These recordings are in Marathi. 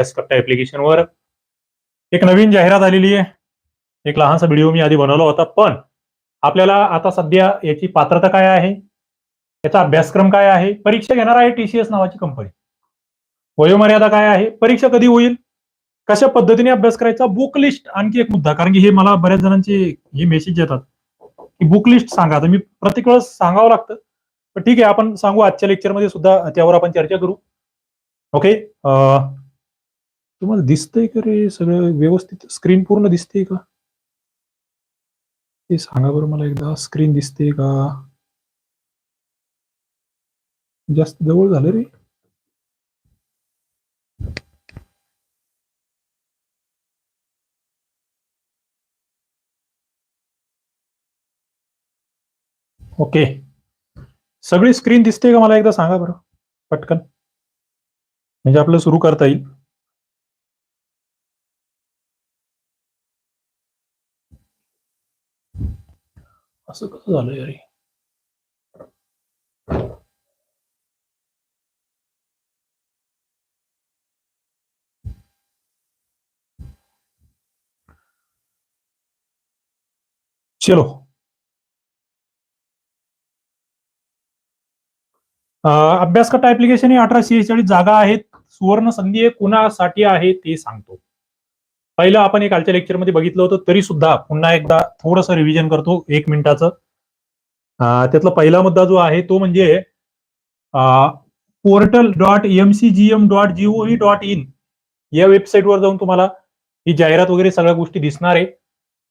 कट्टा ऍप्लिकेशनवर एक नवीन जाहिरात आलेली आहे. एक लहानसा व्हिडिओ मी आधी बनवला होता पण आपल्याला आता सध्या याची पात्रता काय आहे? याचा अभ्यासक्रम काय आहे? परीक्षा घेणार आहे टीसीएस नावाची कंपनी वयोमर्यादा काय आहे? परीक्षा कधी होईल? कशा पद्धतीने अभ्यास करायचा? बुक लिस्ट आणखी एक मुद्दा कारण की हे मला बऱ्याच जणांचे हे मेसेज येतात. की बुक लिस्ट सांगा. तर मी प्रत्येक वेळेस सांगावं लागतं. पण ठीक आहे आपण सांगू. आजच्या लेक्चरमध्ये सुद्धा त्यावर आपण चर्चा करू. ओके तुम्हाला दिसतंय का रे? सगळं व्यवस्थित स्क्रीन पूर्ण दिसते का? ते सांगा बरं मला एकदा. स्क्रीन दिसते का? जास्त जवळ झालं रे. ओके सगळी स्क्रीन दिसते का मला एकदा सांगा बरं? पटकन. म्हणजे आपलं सुरू करता येईल. असं कसं झालं यार चलो. अभ्यास अभ्यासकट्टा ऍप्लिकेशन ही अठराशे शेहेचाळीस जागा आहेत. सुवर्ण संधी आहे. कुणासाठी आहे ते सांगतो. पहिलं आपण एक कालच्या लेक्चरमध्ये बघितलं होतं तरी सुद्धा पुन्हा एकदा थोडंसं रिव्हिजन करतो एक मिनिटाचं. त्यातला पहिला मुद्दा जो आहे तो म्हणजे portal dot M C G M dot G O V dot in या वेबसाईटवर जाऊन तुम्हाला ही जाहिरात वगैरे सगळ्या गोष्टी दिसणार आहे.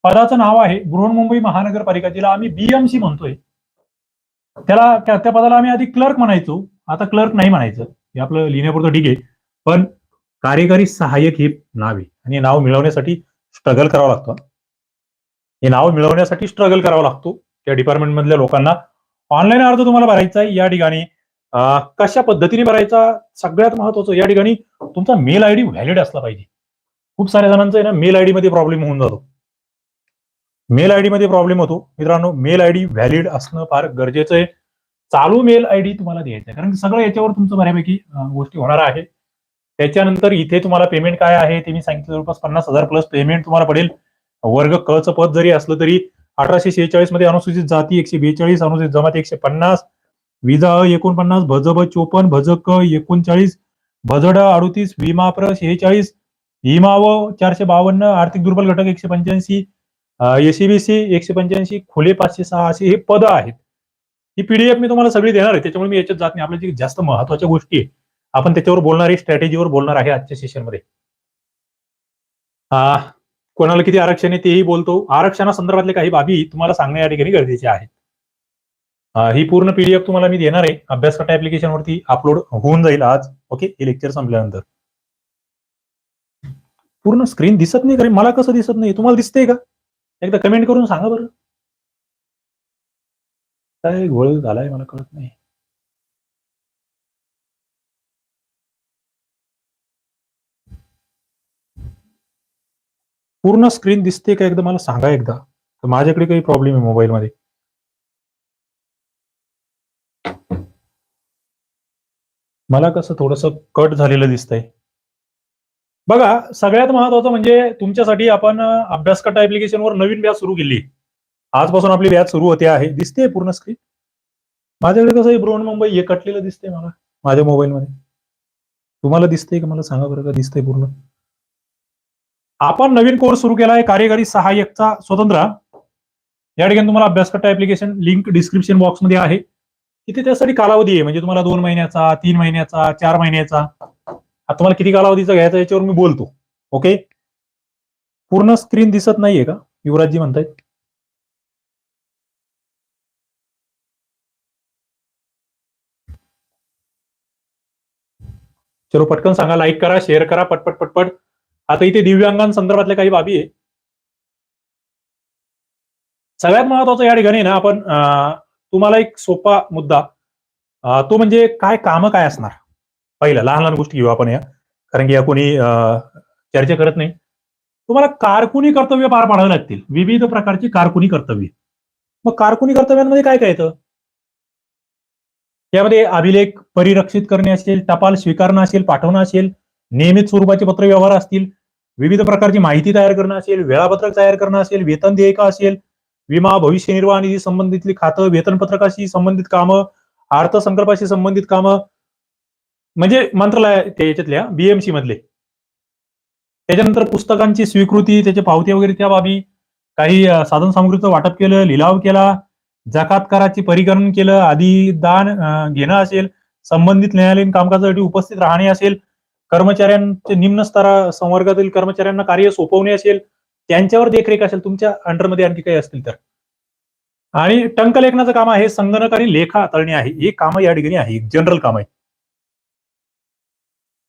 पदाचं नाव आहे बृहन्मुंबई महानगरपालिका जिला आम्ही बीएमसी म्हणतोय. त्याला त्या त्या पदाला आम्ही आधी क्लर्क म्हणायचो. आता क्लर्क नाही म्हणायचं. हे आपलं लिहिण्यापुरतं ठीक आहे. पण कार्यकारी सहाय्यक ही नाव. आहे आणि नाव मिळवण्यासाठी स्ट्रगल करावा लागतो. हे नाव मिळवण्यासाठी स्ट्रगल करावा लागतो. त्या डिपार्टमेंट मधल्या लोकांना ऑनलाईन अर्ज तुम्हाला भरायचा आहे. या ठिकाणी कशा पद्धतीने भरायचा? सगळ्यात महत्वाचं या ठिकाणी तुमचा मेल आयडी व्हॅलिड असला पाहिजे. खूप साऱ्या जणांचा आहे ना मेल आयडी मध्ये प्रॉब्लेम होऊन जातो. मेल आयडी मध्ये प्रॉब्लेम होतो. मित्रांनो मेल आयडी व्हॅलिड असणं फार गरजेचं आहे. चालू मेल आयडी तुम्हाला द्यायचं आहे. कारण सगळं याच्यावर तुमचं बऱ्यापैकी गोष्टी होणार आहे. त्याच्यानंतर इथे तुम्हाला पेमेंट काय आहे ते मी सांगितलं जवळपास पन्नास हजार प्लस पेमेंट तुम्हाला पडेल. वर्ग क च पद जरी असलं तरी अठराशे शेहेचाळीसमध्ये अनुसूचित जाती एकशे बेचाळीस अनुसूचित जमाती एकशे पन्नास. विजा अ एकोणपन्नास भज ब चोपन्न भज क एकोणचाळीस भजड अडतीस विमाप्र शेहेचाळीस हिमाव चारशे बावन्न आर्थिक दुर्बल घटक एकशे पंच्याऐंशी एसीबीसी एकशे पंच्याऐंशी खुले पाचशे सहा असे हे पद आहेत. ही पीडीएफ मी तुम्हाला सगळी देणार आहे त्याच्यामुळे मी याच्यात जात नाही. आपल्या जी जास्त महत्त्वाच्या गोष्टी आहे आपण त्याच्यावर बोलणार आहे स्ट्रॅटेजीवर बोलणार आहे आजच्या सेशनमध्ये कोणाला किती आरक्षण आहे तेही बोलतो. आरक्षणासंदर्भातले काही बाबी तुम्हाला सांगणे या ठिकाणी गरजेचे आहेत. ही पूर्ण पीडीएफ तुम्हाला मी देणार आहे. अभ्यासकट्टा ऍप्लिकेशन वरती अपलोड होऊन जाईल आज. ओके हे लेक्चर संपल्यानंतर. पूर्ण स्क्रीन दिसत नाही कारण मला कसं दिसत नाही? तुम्हाला दिसतंय का? एकदा कमेंट करून सांगा बरं. काय गोळ झालाय मला कळत नाही. पूर्ण स्क्रीन दिसते का एकदा मला सांगा एकदा. तर माझ्याकडे काही प्रॉब्लेम आहे मोबाईल मध्ये. मला कसं थोडस कट झालेलं दिसतंय. बघा सगळ्यात महत्वाचं म्हणजे तुमच्यासाठी आपण अं, ऍप्लिकेशनवर नवीन बॅच सुरू केली. आजपासून आपली बॅच सुरू होते आहे. दिसते पूर्ण स्क्रीन माझ्याकडे कसं ब्रोन मुंबई हे कटलेलं दिसतंय मला माझ्या मोबाईल मध्ये. तुम्हाला दिसतंय का? मला सांगा बरं का दिसतंय पूर्ण. आपण नवीन कोर्स सुरू केला आहे कार्यकारी सहाय्यकचा स्वतंत्र. या ठिकाणी तुम्हाला अभ्यासकर्ता ऍप्लिकेशन लिंक डिस्क्रिप्शन बॉक्समध्ये आहे. तिथे त्यासाठी कालावधी आहे. म्हणजे तुम्हाला दोन महिन्याचा तीन महिन्याचा चार महिन्याचा. तुम्हाला किती कालावधीचा घ्यायचा याच्यावर मी बोलतो. ओके पूर्ण स्क्रीन दिसत नाहीये का? युवराजजी म्हणतायत. चलो पटकन सांगा लाईक करा शेअर करा पटपट पटपट आता इथे दिव्यांगांसंदर्भातल्या काही बाबी आहे. सगळ्यात महत्वाचं या ठिकाणी ना आपण तुम्हाला एक सोपा मुद्दा तो म्हणजे काय कामं काय असणार? पहिलं लहान लहान गोष्टी घेऊ आपण या. कारण की या कोणी अं, चर्चा करत नाही. तुम्हाला कारकुनी कर्तव्य पार पाडावे लागतील. विविध प्रकारची कारकुनी कर्तव्य. मग कारकुनी कर्तव्यांमध्ये काय काय येतं? यामध्ये अभिलेख परिरक्षित करणे असेल टपाल स्वीकारणं असेल पाठवणं असेल नियमित स्वरूपाचे पत्रव्यवहार असतील विविध प्रकारची माहिती तयार करणं असेल वेळापत्रक तयार करणं असेल वेतन देयका असेल विमा भविष्य निर्वाह निधी संबंधितली खातं वेतनपत्रकाशी संबंधित कामं अर्थसंकल्पाशी संबंधित कामं म्हणजे मंत्रालय याच्यातल्या बीएमसी मधले. त्याच्यानंतर पुस्तकांची स्वीकृती त्याचे पावती वगैरे त्या बाबी काही साधन सामग्रीचं वाटप केलं लिलाव केला जकात कराची परिगणन केलं आदी दान घेणं असेल संबंधित न्यायालयीन कामकाजासाठी उपस्थित राहणे असेल कर्मचाऱ्यांचे निम्न स्तरा संवर्गातील कर्मचाऱ्यांना कार्य सोपवणे असेल त्यांच्यावर देखरेख असेल तुमच्या अंडरमध्ये आणखी काही असतील तर. आणि टंकलेखनाचं काम आहे संगणक आणि लेखा हाताळणी आहे हे काम या ठिकाणी आहे जनरल काम आहे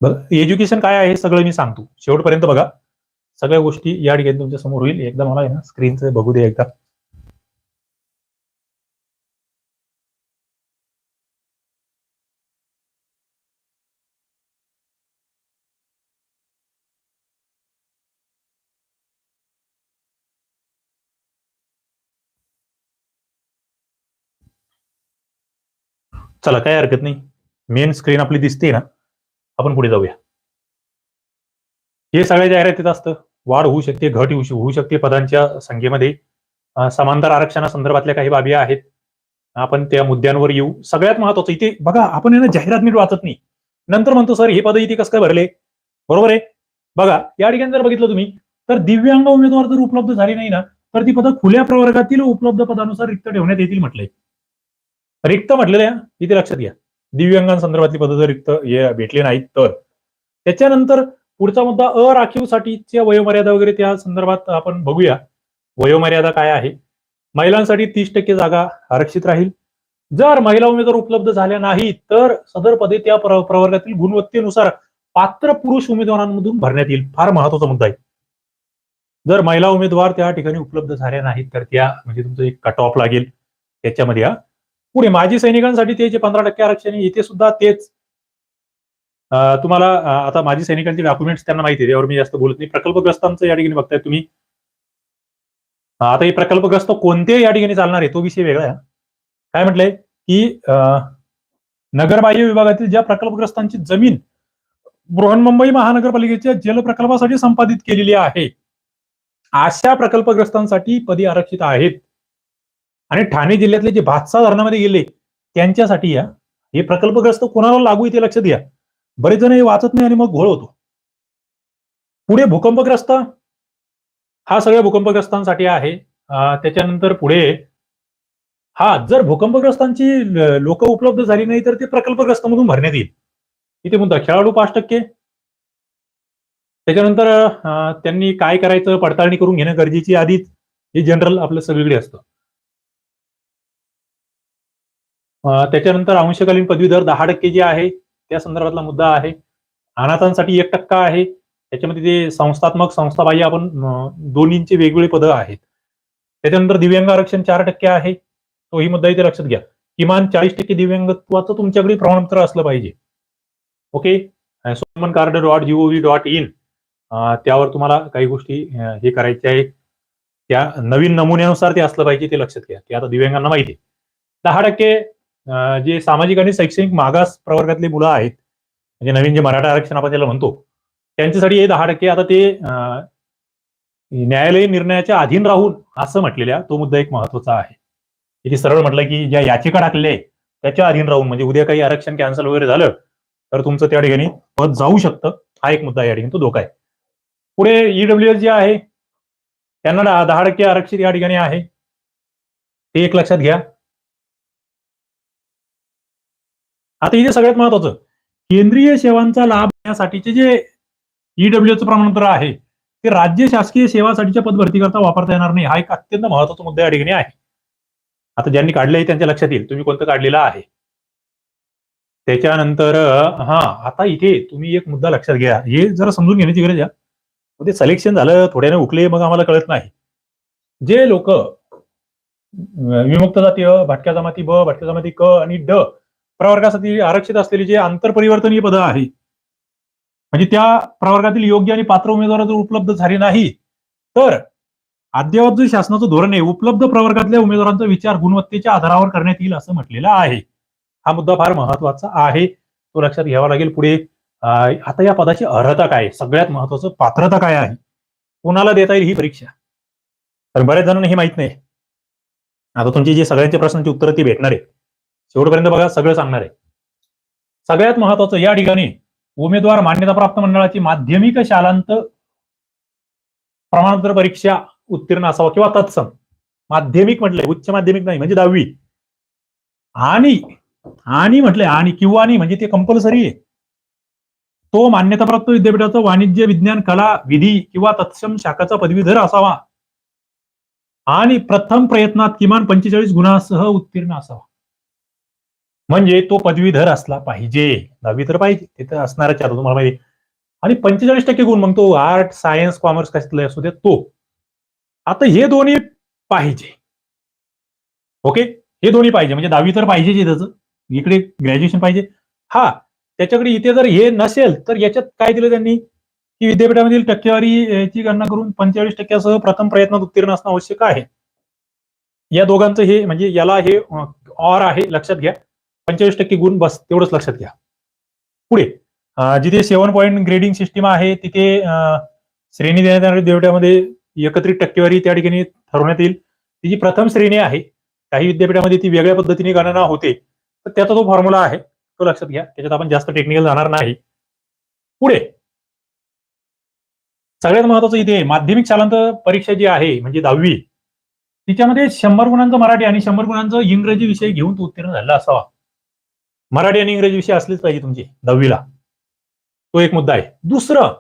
बघा एज्युकेशन काय आहे हे सगळं मी सांगतो. शेवटपर्यंत बघा. सगळ्या गोष्टी या ठिकाणी तुमच्यासमोर होईल. एकदा मला आहे ना स्क्रीनचं बघू दे एकदा. चला काय हरकत नाही. मेन स्क्रीन आपली दिसते ना आपण पुढे जाऊया. हे सगळ्या जाहिरातीत असतं. वाढ होऊ शकते घट होऊ होऊ शकते पदांच्या संख्येमध्ये. समांतर आरक्षणासंदर्भातल्या काही बाबी आहेत. आपण त्या मुद्द्यांवर येऊ. सगळ्यात महत्वाचं इथे बघा आपण यांना जाहिरात नीट वाचत नाही. नंतर म्हणतो सर हे पद इथे कसं काय भरले? बरोबर आहे? बघा या ठिकाणी जर बघितलं तुम्ही तर दिव्यांग उमेदवार जर उपलब्ध झाले नाही ना तर ती पदं खुल्या प्रवर्गातील उपलब्ध पदानुसार रिक्त ठेवण्यात येतील म्हटलंय. रिक्त म्हटलेलं आहे इथे लक्षात घ्या. दिव्यांगांसंदर्भातली पद जर रिक्त हे भेटली नाहीत तर. त्याच्यानंतर पुढचा मुद्दा अराखीवसाठीच्या वयोमर्यादा वगैरे त्या संदर्भात आपण बघूया. वयोमर्यादा काय आहे? महिलांसाठी तीस टक्के जागा आरक्षित राहील. जर महिला उमेदवार उपलब्ध झाल्या नाही तर सदर पदे त्या प्रवर्गातील गुणवत्तेनुसार पात्र पुरुष उमेदवारांमधून भरण्यात येईल. फार महत्त्वाचा मुद्दा आहे. जर महिला उमेदवार त्या ठिकाणी उपलब्ध झाल्या नाहीत तर त्या म्हणजे तुमचं एक कट ऑफ लागेल. त्याच्यामध्ये या पुढे माजी सैनिकांसाठी ते जे पंधरा टक्के आरक्षण आहे इथे सुद्धा तेच. तुम्हाला आता माजी सैनिकांचे डॉक्युमेंट्स त्यांना माहिती आहे त्यावर मी जास्त बोलत नाही. प्रकल्पग्रस्तांचं या ठिकाणी बघताय तुम्ही. आता हे प्रकल्पग्रस्त कोणते या ठिकाणी चालणार आहे तो विषय वेगळा आहे. काय म्हटलंय? की नगरबाह्य विभागातील ज्या प्रकल्पग्रस्तांची जमीन बृहन्मुंबई महानगरपालिकेच्या जल प्रकल्पासाठी संपादित केलेली आहे अशा प्रकल्पग्रस्तांसाठी पदी आरक्षित आहेत. आणि ठाणे जिल्ह्यातले जे भातसा धरणामध्ये गेले त्यांच्यासाठी या हे प्रकल्पग्रस्त कोणाला लागू आहे ते लक्षात बरेच जण हे वाचत नाही आणि मग घोळ होतो. पुढे भूकंपग्रस्त हा सगळ्या भूकंपग्रस्तांसाठी आहे. त्याच्यानंतर पुढे हा जर भूकंपग्रस्तांची लोक उपलब्ध झाली नाही तर ते प्रकल्पग्रस्त मधून भरण्यात येईल. इथे मुद्दा खेळाडू पाच टक्के. त्याच्यानंतर त्यांनी काय करायचं पडताळणी करून घेणं गरजेची आधीच हे जनरल आपलं सगळीकडे असतं अं, त्याच्यानंतर अंशकालीन पदवीधर दहा टक्के जे आहे त्या संदर्भातला मुद्दा आहे. अनाथांसाठी एक टक्का आहे. त्याच्यामध्ये ते संस्थात्मक संस्थाबाह्य आपण दोन्हींचे वेगवेगळे पदं आहेत. त्याच्यानंतर दिव्यांग आरक्षण चार टक्के आहे. तोही मुद्दा इथे लक्षात घ्या. किमान चाळीस टक्के दिव्यांगत्वाचं तुमच्याकडे प्रमाणपत्र असलं पाहिजे. Okay? Soman card dot G O V dot in. त्यावर तुम्हाला काही गोष्टी हे करायच्या आहेत त्या नवीन नमुन्यानुसार ते असलं पाहिजे ते लक्षात घ्या. ते आता दिव्यांगांना माहिती आहे. दहा टक्के जे सामाजिक आणि शैक्षणिक मागास प्रवर्गातली मुलं आहेत म्हणजे नवीन जे मराठा आरक्षण आपण त्याला म्हणतो त्यांच्यासाठी हे दहा टक्के आता ते न्यायालयीन निर्णयाच्या अधीन राहून असं म्हटलेल्या तो मुद्दा एक महत्त्वाचा आहे. इथे सरळ म्हटलं की ज्या याचिका टाकलेल्या आहे त्याच्या अधीन राहून म्हणजे उद्या काही आरक्षण कॅन्सल वगैरे झालं तर तुमचं त्या ठिकाणी पद जाऊ शकतं हा एक मुद्दा या ठिकाणी तो धोका आहे. पुढे ईडब्ल्यू एस जे आहे त्यांना दहा टक्के आरक्षित या ठिकाणी आहे. ते एक लक्षात घ्या. आता इथे सगळ्यात महत्वाचं केंद्रीय सेवांचा लाभ घेण्यासाठीचे जे ईडब्ल्यूचं प्रमाणपत्र आहे ते राज्य शासकीय सेवासाठीच्या पदभरतीकरता वापरता येणार नाही. हा एक अत्यंत महत्त्वाचा मुद्दा या ठिकाणी आहे. आता ज्यांनी काढलंय त्यांच्या लक्षात येईल तुम्ही कोणतं काढलेलं आहे? त्याच्यानंतर हा आता इथे तुम्ही एक मुद्दा लक्षात घ्या. हे जरा समजून घेण्याची गरज आहे. मग ते सिलेक्शन झालं थोड्याने उकले मग आम्हाला कळत नाही. जे लोक विमुक्त जातीय भटक्या जमाती ब भटक्या जमाती क आणि ड प्रवर्गासाठी आरक्षित असलेली जे आंतरपरिवर्तनीय पदं आहेत म्हणजे त्या प्रवर्गातील योग्य आणि पात्र उमेदवार जर उपलब्ध झाले नाही तर अद्ययावत जे शासनाचं धोरण आहे उपलब्ध प्रवर्गातल्या उमेदवारांचा विचार गुणवत्तेच्या आधारावर करण्यात येईल असं म्हटलेलं आहे. हा मुद्दा फार महत्त्वाचा आहे. तो लक्षात घ्यावा लागेल पुढे. आता या पदाची अर्हता काय सगळ्यात महत्वाचं पात्रता काय आहे? कोणाला देता येईल ही परीक्षा? तर बऱ्याच जणांना हे माहीत नाही. आता तुमचे जे सगळ्यांचे प्रश्नांची उत्तरं ती भेटणार आहे शेवटपर्यंत बघा सगळं सांगणार आहे. सगळ्यात महत्वाचं या ठिकाणी उमेदवार मान्यताप्राप्त मंडळाची माध्यमिक शालांत प्रमाणपत्र परीक्षा उत्तीर्ण असावा किंवा तत्सम. माध्यमिक म्हटलंय उच्च माध्यमिक नाही म्हणजे दहावी. आणि आणि म्हटलंय आणि किंवा आणि म्हणजे ते कंपल्सरी आहे. तो मान्यताप्राप्त विद्यापीठाचं वाणिज्य विज्ञान कला विधी किंवा तत्सम शाखाचा पदवीधर असावा. आणि प्रथम प्रयत्नात किमान पंचेचाळीस गुणांसह उत्तीर्ण असावा. म्हणजे तो पदवीधर असला पाहिजे. दहावी तर पाहिजे तिथे असणारच आता तुम्हाला माहिती आणि पंचेचाळीस टक्के गुण मग तो आर्ट सायन्स कॉमर्स कसला असू दे तो. आता हे दोन्ही पाहिजे. ओके? हे दोन्ही पाहिजे. म्हणजे दहावी तर पाहिजे त्याचं. इकडे ग्रॅज्युएशन पाहिजे. हा त्याच्याकडे इथे जर हे नसेल तर याच्यात काय दिलं त्यांनी? की विद्यापीठामधील टक्केवारीची गणना करून पंचेचाळीस टक्क्यासह प्रथम प्रयत्नात उत्तीर्ण असणं आवश्यक आहे. या दोघांचं हे म्हणजे याला हे ऑर आहे लक्षात घ्या. पंचेचाळीस टक्के गुण बस तेवढंच लक्षात घ्या. पुढे जिथे सेव्हन पॉईंट ग्रेडिंग सिस्टीम आहे तिथे श्रेणी देण्यात येणाऱ्या विद्यापीठामध्ये एकत्रित टक्केवारी त्या ठिकाणी ठरवण्यात येईल. ती जी प्रथम श्रेणी आहे काही विद्यापीठामध्ये ती वेगळ्या पद्धतीने गणना होते तर त्याचा जो फॉर्म्युला आहे तो लक्षात घ्या. त्याच्यात आपण जास्त टेक्निकल जाणार नाही. पुढे सगळ्यात महत्वाचं इथे माध्यमिक शालांत परीक्षा जी आहे म्हणजे दहावी तिच्यामध्ये शंभर गुणांचं मराठी आणि शंभर गुणांचं इंग्रजी विषय घेऊन तो उत्तीर्ण झाला असावा. मराठी आणि इंग्रजी विषय असलेच पाहिजे तुमची दहावीला. तो एक मुद्दा आहे. दुसरं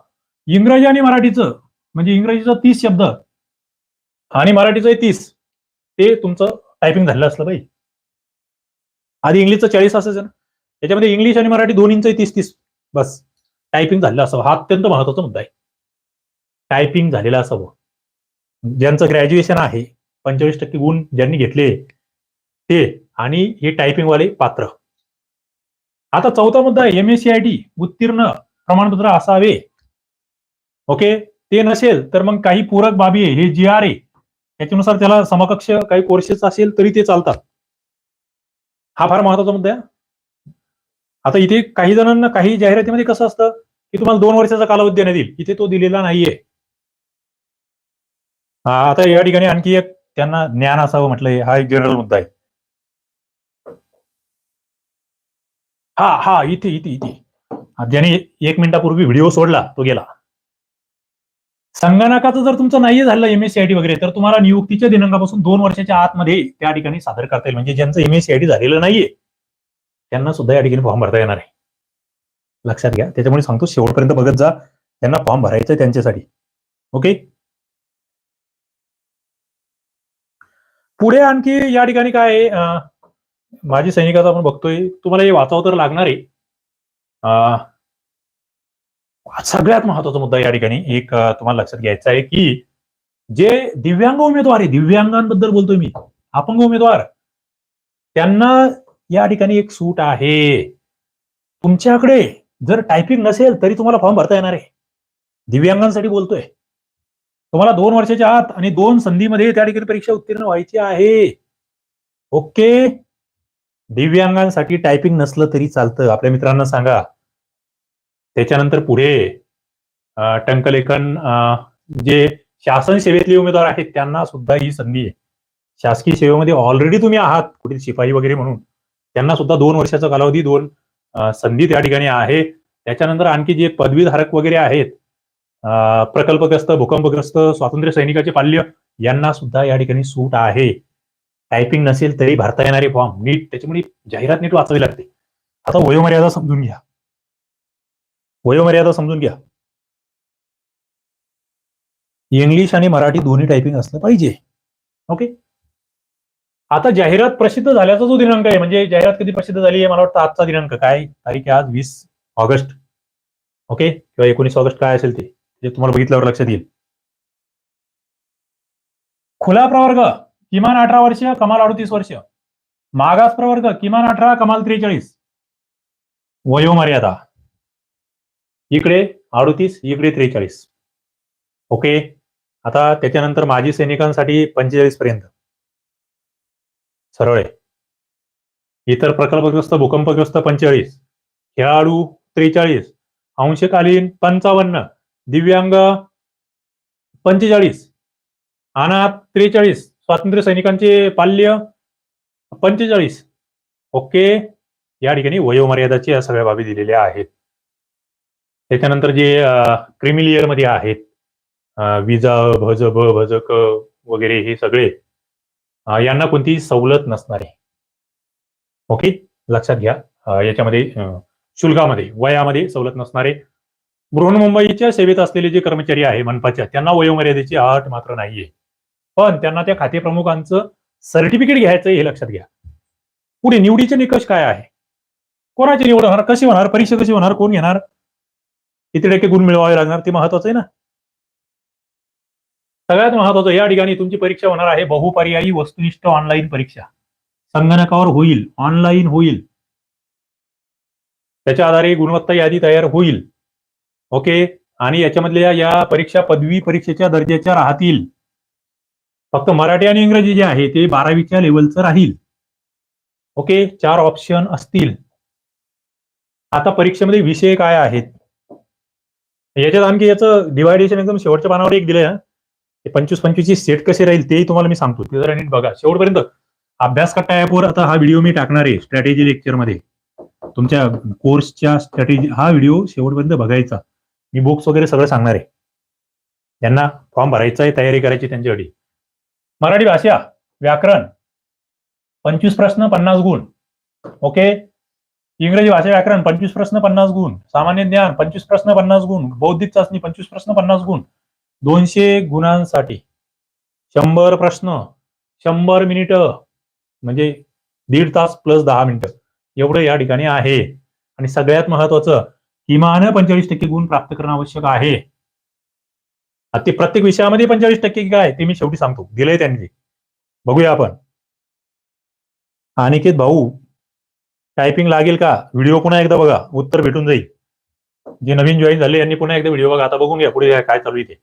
इंग्रजी आणि मराठीचं म्हणजे इंग्रजीचं तीस शब्द आणि मराठीचं तीस ते तुमचं टायपिंग झालेलं असलं पाहिजे. आधी इंग्लिशचं चाळीस असायचं ना. त्याच्यामध्ये इंग्लिश आणि मराठी दोन्हींचं तीस तीस बस. टायपिंग झालेलं असावं. हा अत्यंत महत्त्वाचा मुद्दा आहे. टायपिंग झालेलं असावं. ज्यांचं ग्रॅज्युएशन आहे पंचेचाळीस टक्के गुण ज्यांनी घेतले ते आणि हे टायपिंग वाले पात्र. आता चौथा मुद्दा आहे M S C I T उत्तीर्ण प्रमाणपत्र असावे. ओके ते नसेल तर मग काही पूरक बाबी आहे. हे जी आर आहे याच्यानुसार त्याला समकक्ष काही कोर्सेस असेल तरी ते चालतात. हा फार महत्त्वाचा मुद्दा आहे. आता इथे काही जणांना काही जाहिरातीमध्ये कसं असतं की तुम्हाला दोन वर्षाचा कालावधी देण्यात येईल. इथे तो दिलेला नाहीये. हा, आता या ठिकाणी आणखी एक त्यांना ज्ञान असावं म्हटलंय हा एक जनरल मुद्दा आहे. हा हा इथे इथे इथे. ज्याने एक मिनिटापूर्वी व्हिडिओ सोडला तो गेला. संगणकाचं जर तुमचं नाही झालं एमएससीआयटी वगैरे तर तुम्हाला नियुक्तीच्या दिनांकापासून दोन वर्षाच्या आतमध्ये त्या ठिकाणी सादर करता येईल. म्हणजे ज्यांचं एमएससीआयटी झालेलं नाहीये त्यांना सुद्धा या ठिकाणी फॉर्म भरता येणार आहे. लक्षात घ्या. त्याच्यामुळे सांगतो शेवटपर्यंत बघत जा. त्यांना फॉर्म भरायचा आहे त्यांच्यासाठी. ओके? पुढे आणखी या ठिकाणी काय माजी सैनिकाचा आपण बघतोय तुम्हाला हे वाचावं तर लागणार आहे. सगळ्यात महत्त्वाचा मुद्दा या ठिकाणी एक तुम्हाला लक्षात घ्यायचा आहे की जे दिव्यांग उमेदवार आहे दिव्यांगांबद्दल बोलतोय मी अपंग उमेदवार त्यांना या ठिकाणी एक सूट आहे. तुमच्याकडे जर टायपिंग नसेल तरी तुम्हाला फॉर्म भरता येणार आहे. दिव्यांगांसाठी बोलतोय. तुम्हाला दोन वर्षाच्या आत आणि दोन संधीमध्ये त्या ठिकाणी परीक्षा उत्तीर्ण व्हायची आहे. ओके? दिव्यांगांसाठी टायपिंग नसलं तरी चालतं. आपल्या मित्रांना सांगा. त्याच्यानंतर पुढे टंकलेखन जे शासन सेवेतले उमेदवार आहेत त्यांना सुद्धा ही संधी आहे. शासकीय सेवेमध्ये ऑलरेडी तुम्ही आहात कुठे शिपाई वगैरे म्हणून. त्यांना सुद्धा दोन वर्षाचा कालावधी दोन संधी त्या ठिकाणी आहे. त्याच्यानंतर आणखी जे पदवीधारक वगैरे आहेत प्रकल्पग्रस्त भूकंपग्रस्त स्वातंत्र्य सैनिकाचे पाल्य यांना सुद्धा या ठिकाणी सूट आहे. टायपिंग नसेल तरी भरता येणारे फॉर्म नीट त्याच्यामुळे जाहिरात नीट वाचावी लागते. आता वयोमर्यादा समजून घ्या. वयोमर्यादा समजून घ्या. इंग्लिश आणि मराठी दोन्ही टायपिंग असलं पाहिजे. ओके आता जाहिरात प्रसिद्ध झाल्याचा जो दिनांक आहे म्हणजे जाहिरात कधी प्रसिद्ध झाली आहे मला वाटतं आजचा दिनांक काय? तारीख आहे आज वीस ऑगस्ट. ओके किंवा एकोणीस ऑगस्ट काय असेल ते तुम्हाला बघितल्यावर लक्षात येईल. खुला प्रवर्ग. किमान अठरा वर्ष कमाल अडतीस वर्ष. मागास प्रवर्ग किमान अठरा कमाल त्रेचाळीस. वयोमर्यादा. इकडे अडतीस इकडे त्रेचाळीस. ओके? आता त्याच्यानंतर माजी सैनिकांसाठी पंचेचाळीस पर्यंत. सरळ आहे. इतर प्रकल्पग्रस्त भूकंपग्रस्त पंचेचाळीस. खेळाडू त्रेचाळीस. अंशकालीन पंचावन्न. दिव्यांग पंचेचाळीस. अनाथ त्रेचाळीस. स्वातंत्र्य सैनिकांचे पाल्य पंचेचाळीस. ओके. या ठिकाणी वयोमर्यादाची या सगळ्या बाबी दिलेल्या आहेत. त्याच्यानंतर जे क्रिमिलियरमध्ये आहेत विजा भज ब भजक वगैरे हे सगळे यांना कोणतीही सवलत नसणार आहे. ओके? लक्षात घ्या. याच्यामध्ये शुल्कामध्ये वयामध्ये सवलत नसणारे आहे. बृहन्मुंबईच्या सेवेत असलेले जे कर्मचारी आहे मनपाच्या त्यांना वयोमर्यादेची आठ मात्र नाहीये. पण त्यांना त्या खाते प्रमुखांचं सर्टिफिकेट घ्यायचं हे लक्षात घ्या. पुढे निवडीचे निकष काय आहे? कोणाची निवड होणार? कशी होणार? परीक्षा कशी होणार? कोण घेणार? किती टक्के गुण मिळवावे लागणार? ते महत्वाचं आहे ना. सगळ्यात महत्वाचं या ठिकाणी तुमची परीक्षा होणार आहे बहुपर्यायी वस्तुनिष्ठ ऑनलाईन परीक्षा. संगणकावर होईल. ऑनलाईन होईल. त्याच्या आधारे गुणवत्ता यादी तयार होईल. ओके आणि याच्यामधल्या या परीक्षा पदवी परीक्षेच्या दर्जाच्या राहतील. फक्त मराठी आणि इंग्रजी जे आहे ते बारावीच्या लेवलचं राहील. ओके चार ऑप्शन असतील. आता परीक्षेमध्ये विषय काय आहेत? याच्यात आणखी याचं डिवायडेशन एकदम शेवटच्या पानावर एक दिलंय ते पंचवीस पंचवीसची सेट कसे राहील तेही तुम्हाला मी सांगतो. ते जरा नीट बघा. शेवटपर्यंत अभ्यास कट्टा ऍपवर आता हा व्हिडिओ मी टाकणार आहे स्ट्रॅटेजी लेक्चरमध्ये तुमच्या कोर्सच्या स्ट्रॅटेजी हा व्हिडिओ शेवटपर्यंत बघायचा. मी बुक्स वगैरे सगळं सांगणार आहे. त्यांना फॉर्म भरायचा आहे तयारी करायची त्यांच्यासाठी. मराठी भाषा व्याकरण पंचवीस प्रश्न पन्नास गुण. ओके इंग्रजी भाषा व्याकरण पंचवीस प्रश्न पन्नास गुण. सामान्य ज्ञान पंचवीस प्रश्न पन्नास गुण. बौद्धिक चाचणी पंचवीस प्रश्न पन्नास गुण. दोनशे गुणांसाठी. शंभर प्रश्न. शंभर मिनिट. म्हणजे दीड तास प्लस दहा मिनिटं. एवढं या ठिकाणी आहे. आणि सगळ्यात महत्वाचं किमान पंचेचाळीस टक्के गुण प्राप्त करणं आवश्यक आहे. ते प्रत्येक विषयामध्ये पंचेचाळीस टक्के काय ते मी शेवटी सांगतो. दिलंय त्यांनी. बघूया आपण. अनिकेत भाऊ टायपिंग लागेल का? व्हिडिओ पुन्हा एकदा बघा. उत्तर भेटून जाईल. जे नवीन जॉईन झाले यांनी पुन्हा एकदा व्हिडिओ बघा. आता बघून घ्या पुढे काय चालू आहे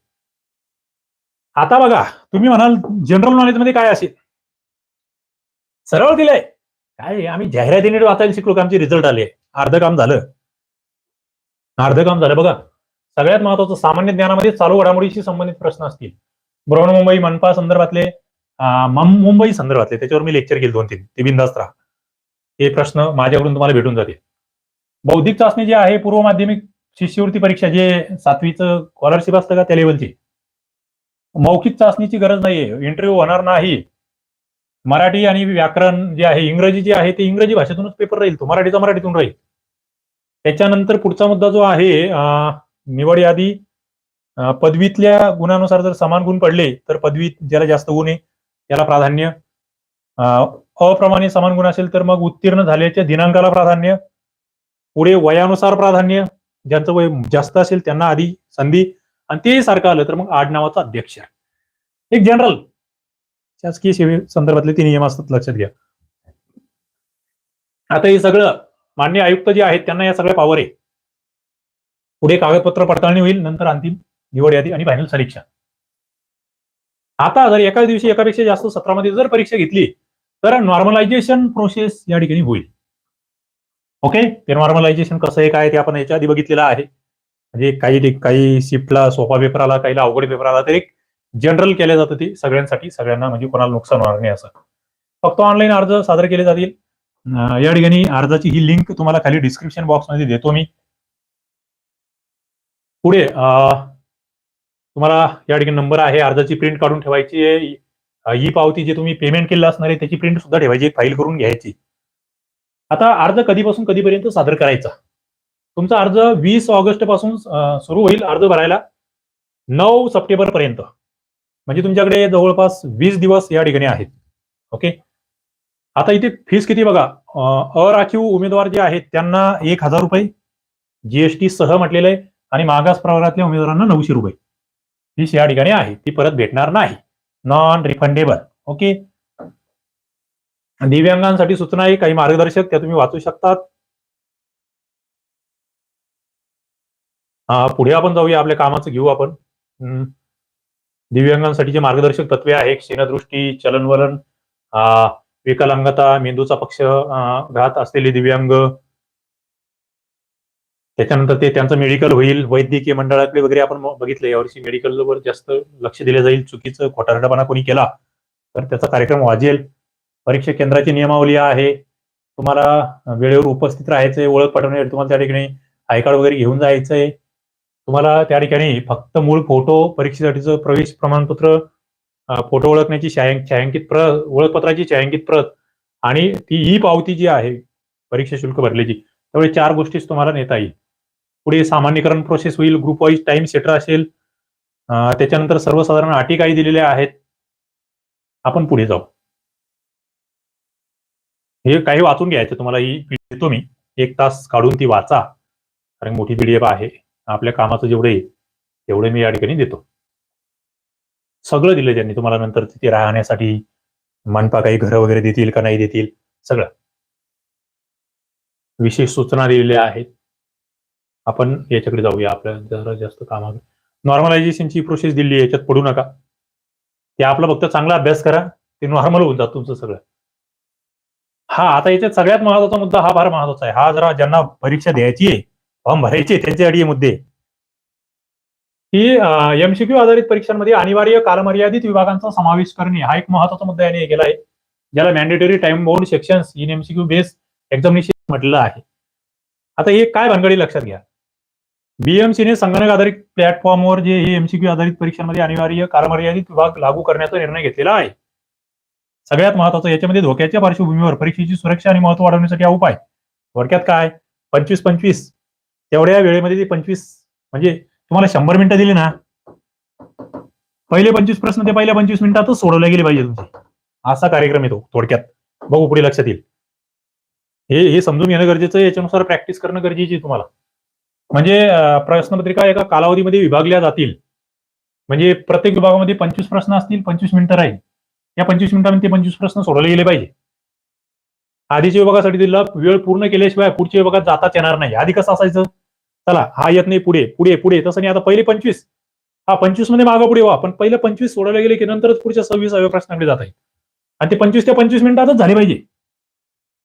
आता बघा तुम्ही म्हणाल जनरल नॉलेजमध्ये काय असेल? सरळ दिलंय. काय आम्ही जाहिराती वाचायला शिकलो की? आमचे रिझल्ट आले. अर्ध काम झालं. अर्ध काम झालं बघा. सगळ्यात महत्वाचं सामान्य ज्ञानामध्ये चालू घडामोडीशी संबंधित प्रश्न असतील. बृहन्मुंबई मनपा संदर्भातले मुंबई संदर्भातले त्याच्यावर मी लेक्चर केले दोन तीन ते बिंदास्त राहा. हे प्रश्न माझ्याकडून तुम्हाला भेटून जातील. बौद्धिक चाचणी जी आहे पूर्व माध्यमिक शिष्यवृत्ती परीक्षा जे सातवीचं स्कॉलरशिप असतं का त्या लेवलची मौखिक चाचणीची गरज नाहीये. इंटरव्ह्यू होणार नाही. मराठी आणि व्याकरण जे आहे इंग्रजी जे आहे ते इंग्रजी भाषेतूनच पेपर राहील. तो मराठीचा मराठीतून राहील. त्याच्यानंतर पुढचा मुद्दा जो आहे निवड यादी पदवीतल्या गुणानुसार जर समान गुण पडले तर पदवीत ज्याला जास्त गुण आहे त्याला प्राधान्य. अप्रमाणे समान गुण असेल तर मग उत्तीर्ण झाल्याच्या दिनांकाला प्राधान्य. पुढे वयानुसार प्राधान्य ज्यांचं वय जास्त असेल त्यांना आधी संधी. आणि ते सारखं आलं तर मग आडनावाचा अध्यक्ष. एक जनरल. शासकीय सेवे संदर्भातले ते नियम असतात लक्षात घ्या. आता हे सगळं मान्य आयुक्त जे आहेत त्यांना या सगळ्या पावर आहे. पुढे कागदपत्र पडताळणी होईल नंतर अंतिम निवड यादी आणि फायनल सरीक्षा आता जर एकाच दिवशी एकापेक्षा जास्त सत्रामध्ये जर परीक्षा घेतली तर नॉर्मलायझेशन प्रोसेस या ठिकाणी होईल. ओके ते नॉर्मलायझेशन कसं आहे काय ते आपण याच्या आधी बघितलेलं आहे. म्हणजे काही काही शिफ्टला सोपा पेपर आला काहीला अवघड पेपर आला तर एक जनरल केलं जातं ते सगळ्यांसाठी सगळ्यांना म्हणजे कोणाला नुकसान होणार नाही असं. फक्त ऑनलाईन अर्ज सादर केले जातील. या ठिकाणी अर्जाची ही लिंक तुम्हाला खाली डिस्क्रिप्शन बॉक्समध्ये देतो मी. पुढे तुम्हाला या ठिकाणी नंबर आहे अर्जाची प्रिंट काढून ठेवायची आहे. ई पावती जे तुम्ही पेमेंट केलं असणार आहे त्याची प्रिंट सुद्धा ठेवायची फाईल करून घ्यायची. आता अर्ज कधीपासून कधीपर्यंत सादर करायचा? तुमचा अर्ज वीस ऑगस्टपासून सुरू होईल अर्ज भरायला नऊ सप्टेंबर पर्यंत म्हणजे तुमच्याकडे जवळपास वीस दिवस या ठिकाणी आहेत. ओके? आता इथे फीस किती बघा. अराखीव उमेदवार जे आहेत त्यांना एक हजार रुपये. जीएसटी सह म्हटलेलं आहे. आणि मागास प्रवर्गातल्या उमेदवारांना नऊशे रुपये. फीस या ठिकाणी आहे. ती परत भेटणार नाही. नॉन रिफंडेबल ओके दिव्यांगांसाठी सूचना आहे. काही मार्गदर्शक त्या तुम्ही वाचू शकतात. हा पुढे आपण जाऊया. आपल्या कामाचं घेऊ आपण. दिव्यांगांसाठी दिव्यांगांसाठीचे मार्गदर्शक तत्वे आहे क्षीणदृष्टी चलनवलन आ, विकलांगता मेंदूचा पक्ष घात असलेले दिव्यांग त्याच्यानंतर ते त्यांचं मेडिकल होईल वैद्यकीय मंडळातले वगैरे आपण बघितलं यावर्षी मेडिकलवर जास्त लक्ष दिलं जाईल चुकीचं खोटारडापणा कोणी केला तर त्याचा कार्यक्रम वाजेल. परीक्षा केंद्राची नियमावली आहे. तुम्हाला वेळेवर उपस्थित राहायचंय ओळख पटवण्यासाठी तुम्हाला त्या ठिकाणी आयकार्ड वगैरे घेऊन जायचंय. तुम्हाला त्या ठिकाणी फक्त मूळ फोटो परीक्षेसाठीचं प्रवेश प्रमाणपत्र फोटो ओळखण्याची छायां छायांकित प्रत ओळखपत्राची छायांकित प्रत आणि ती ई पावती जी आहे परीक्षा शुल्क भरल्याची त्यामुळे चार गोष्टीच तुम्हाला नेता येईल. पुढे सामान्यकरण प्रोसेस होईल ग्रुप वाईज टाइम सेटर असेल. त्याच्यानंतर सर्वसाधारण अटी काही दिलेल्या आहेत. आपण पुढे जाऊ. हे काही वाचून घ्यायचं तुम्हाला. ही देतो मी. एक तास काढून ती वाचा. कारण मोठी पीडीएफ आहे. आपल्या कामाचं जेवढे येईल तेवढे मी या ठिकाणी देतो. सगळं दिलं त्यांनी तुम्हाला नंतर तिथे राहण्यासाठी मनपा काही घरं वगैरे देतील का नाही देतील? सगळं. विशेष सूचना दिलेल्या आहेत. आपण याच्याकडे जाऊया. आपल्या जरा जास्त कामा नॉर्मलायझेशनची प्रोसेस दिली याच्यात पडू नका. ते आपला फक्त चांगला अभ्यास करा. ते नॉर्मल होऊन जात तुमचं सगळं. हा आता याच्यात सगळ्यात महत्त्वाचा मुद्दा हा फार महत्त्वाचा आहे. हा जरा ज्यांना परीक्षा द्यायची आहे फॉर्म भरायचे त्यांच्यासाठी हे मुद्दे. की एमसीक्यू आधारित परीक्षांमध्ये अनिवार्य कालमर्यादित विभागांचा समावेश करणे हा एक महत्त्वाचा मुद्दा याने केला आहे. ज्याला mandatory time bound section in MCQ base examination म्हटलं आहे. आता हे काय भानगडी लक्षात घ्या. बीएमसीने संगणक आधारित प्लॅटफॉर्मवर जे हे एमसीक्यू आधारित परीक्षांमध्ये अनिवार्य कालमर्यादित विभाग लागू करण्याचा निर्णय घेतलेला आहे. सगळ्यात महत्वाचं याच्यामध्ये धोक्याच्या पार्श्वभूमीवर परीक्षेची सुरक्षा आणि महत्त्व वाढवण्यासाठी हा उपाय. थोडक्यात काय? पंचवीस पंचवीस. तेवढ्या वेळेमध्ये ते पंचवीस म्हणजे तुम्हाला शंभर मिनिटं दिली ना? पहिले पंचवीस प्रश्न ते पहिल्या पंचवीस मिनिटातच सोडवले गेले पाहिजे तुमचे. असा कार्यक्रम येतो थोडक्यात. बघू पुढे लक्षात येईल. हे हे समजून घेणं गरजेचं आहे. याच्यानुसार प्रॅक्टिस करणं गरजेची तुम्हाला. म्हणजे प्रश्नपत्रिका एका कालावधीमध्ये विभागल्या जातील. म्हणजे प्रत्येक विभागामध्ये पंचवीस प्रश्न असतील पंचवीस मिनिटं राहील. या पंचवीस मिनिटांमध्ये पंचवीस प्रश्न सोडवले गेले पाहिजे. आधीच्या विभागासाठी दिला वेळ पूर्ण केल्याशिवाय पुढच्या विभागात जाताच येणार नाही. आधी कसं असायचं? चला हा येत नाही पुढे पुढे पुढे. तसं नाही आता पहिले पंचवीस. हा पंचवीसमध्ये मागा पुढे व्हा. पण पहिले पंचवीस सोडवले गेले की नंतरच पुढच्या सव्वीसाव्या प्रश्नाकडे जात आहे आणि ते पंचवीस त्या पंचवीस मिनिटातच झाले पाहिजे.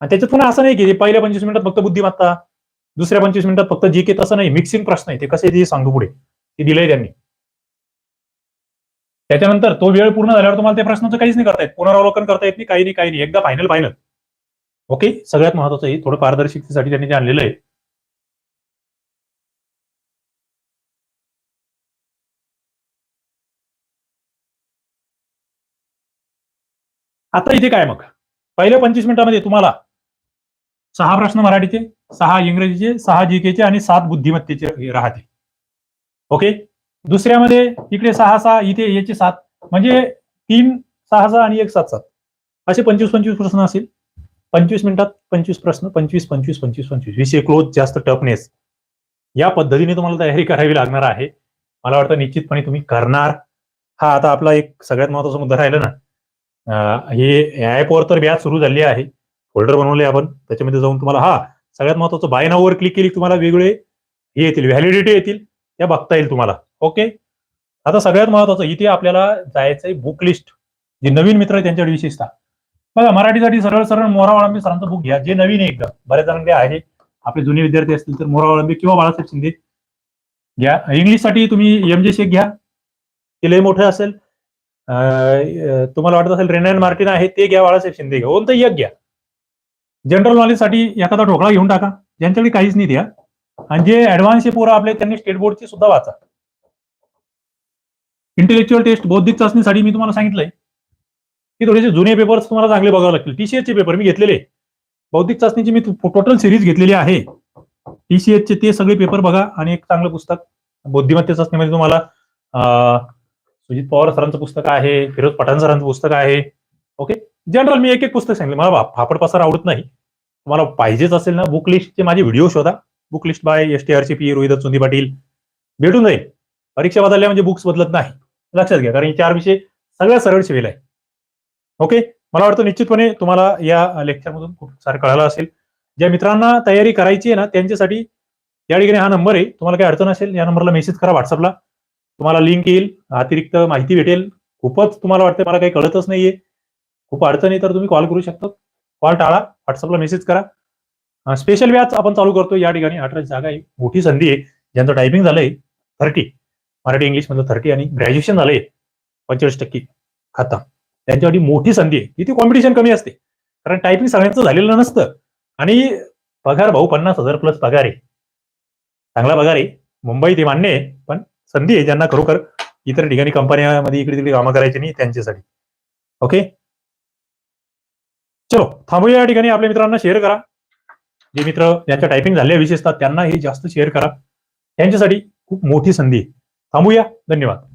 आणि त्याच्यात पुन्हा असं नाही की पहिल्या पंचवीस मिनिटात फक्त बुद्धिमत्ता दुसऱ्या पंचवीस मिनिटात फक्त जी के तसं नाही मिक्सिंग प्रश्न आहे ते कसे ते सांगू पुढे. ते दिलंय त्यांनी. त्याच्यानंतर तो वेळ पूर्ण झाल्यावर तुम्हाला त्या प्रश्नाचं काहीच नाही करता येत. पुनरावलोकन करता येत नाही काही नाही काही नाही. एकदा फायनल फायनल ओके सगळ्यात महत्वाचं आहे थोडं पारदर्शकतेसाठी त्यांनी ते आणलेलं आहे. आता इथे काय मग? पहिल्या पंचवीस मिनिटांमध्ये तुम्हाला सहा प्रश्न मराठीचे सहा इंग्रजीचे सहा जीकेचे आणि सात बुद्धिमत्तेचे राहते. ओके? दुसऱ्यामध्ये इकडे सहा सहा इथे याचे सात. म्हणजे तीन सहा सहा आणि एक सात सात. असे पंचवीस पंचवीस प्रश्न असेल. पंचवीस मिनिटात पंचवीस प्रश्न पंचवीस पंचवीस पंचवीस पंचवीस. विषय क्लोज जास्त टफनेस. या पद्धतीने तुम्हाला तयारी करावी लागणार आहे. मला वाटतं निश्चितपणे तुम्ही करणार. हा आता आपला एक सगळ्यात महत्त्वाचा मुद्दा राहिला ना. हे ऍपवर तर व्याज सुरू झाली आहे. फोल्डर बनवले आपण. त्याच्यामध्ये जाऊन तुम्हाला हा सगळ्यात महत्वाचं बाय नाववर क्लिक केली तुम्हाला वेगळे हे येतील व्हॅलिडिटी येतील त्या बघता येईल तुम्हाला. ओके आता सगळ्यात महत्वाचं इथे आपल्याला जायचंय बुक लिस्ट जे नवीन मित्र आहे त्यांच्याकडे विशेषतः. बघा मराठीसाठी सरळ सरळ मोरावळंबी सरांचं बुक घ्या. जे नवीन आहे एकदम. बऱ्याच जणांकडे आहे. आपले जुने विद्यार्थी असतील तर मोरावळंबी किंवा बाळासाहेब शिंदे. घ्या. इंग्लिशसाठी तुम्ही एम जे शेख घ्या. ते लय मोठं असेल. तुम्हाला वाटत असेल रेनायन मार्टिन आहे ते घ्या बाळासाहेब शिंदे घ्या. कोणतं एक घ्या. जनरल नॉलेजसाठी एखादा ठोकळा घेऊन टाका. ज्यांच्याकडे काहीच नाही द्या आणि जे ऍडव्हान्स पोरं आपले त्यांनी स्टेट बोर्डची सुद्धा वाचा. इंटेलेक्च्युअल टेस्ट बौद्धिक चाचणीसाठी मी तुम्हाला सांगितलंय. की थोडेसे जुने पेपर्स तुम्हाला चांगले बघावे लागतील. टीसीएसचे पेपर मी घेतलेले. बौद्धिक चाचणीची मी टोटल सिरीज घेतलेली आहे. टीसीएसचे ते सगळे पेपर बघा आणि एक चांगलं पुस्तक. बुद्धिमत्ते चाचणीमध्ये तुम्हाला सुजित पवार सरांचं पुस्तक आहे फिरोज पठाण सरांचं पुस्तक आहे. ओके जनरल मी एक एक पुस्तक सांगितलं मला फापड पसार आवडत नाही. तुम्हाला पाहिजेच असेल ना बुक लिस्टचे माझे व्हिडिओ शोधा. Book list by S T R C P Rohit Chundi Patil भेटून जाईल. परीक्षा बदलल्या म्हणजे बुक्स बदलत नाही. लक्षात घ्या कारण हे चार विषय सगळ्या सरळ शिवेल आहे. ओके मला वाटतं निश्चितपणे तुम्हाला या लेक्चरमधून खूप सारं कळालं असेल. ज्या मित्रांना तयारी करायची आहे ना त्यांच्यासाठी या ठिकाणी हा नंबर आहे. तुम्हाला काही अडचण असेल या नंबरला मेसेज करा व्हॉट्सअपला तुम्हाला लिंक येईल अतिरिक्त माहिती भेटेल. खूपच तुम्हाला वाटतं मला काही कळतच नाहीये. खूप अडचणी आहे तर तुम्ही कॉल करू शकता. कॉल टाळा व्हॉट्सअपला मेसेज करा. स्पेशल व्याज आपण चालू करतो या ठिकाणी. अठरा जागा आहे. मोठी संधी आहे. ज्यांचं टायपिंग झालंय थर्टी मराठी इंग्लिश मधलं थर्टी आणि ग्रॅज्युएशन झालंय पंचेचाळीस टक्के खाता. त्यांच्यासाठी मोठी संधी आहे. तिथे कॉम्पिटिशन कमी असते. कारण टायपिंग सगळ्यांचं झालेलं नसतं. आणि पगार भाऊ पन्नास हजार प्लस पगार आहे. चांगला पगार आहे. मुंबई ते मान्य आहे. पण संधी आहे ज्यांना खरोखर इतर ठिकाणी कंपन्यामध्ये इकडे तिकडे कामं करायची नाही त्यांच्यासाठी. ओके चलो थांबूया या ठिकाणी. आपल्या मित्रांना शेअर करा. जे मित्र याच्या टायपिंग झाले विशेषतः त्यांना हे जास्त शेअर करा. त्यांच्यासाठी खूप मोठी संधी आहे. थांबूया. धन्यवाद.